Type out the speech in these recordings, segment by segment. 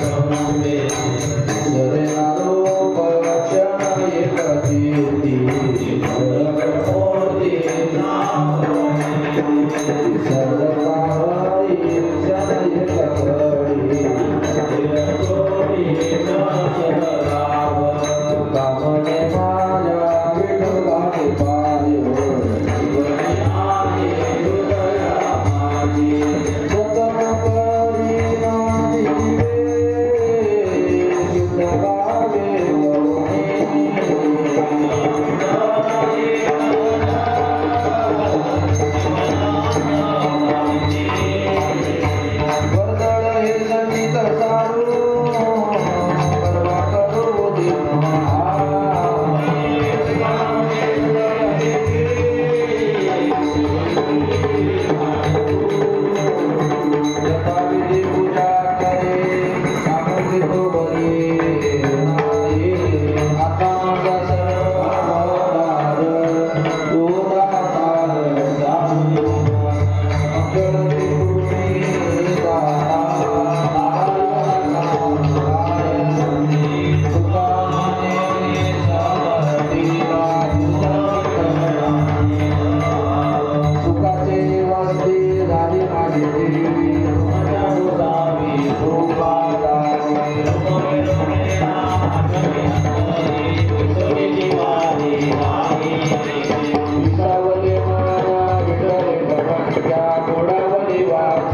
કામને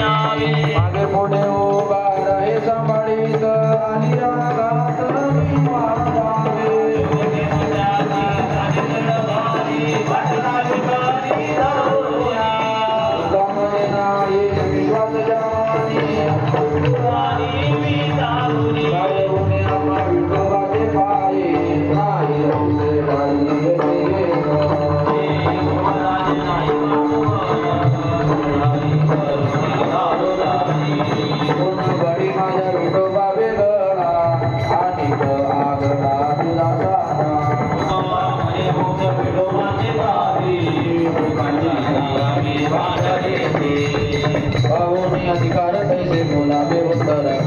மாதே போடு भावों में अधिकार कैसे बोला? बेहतर तो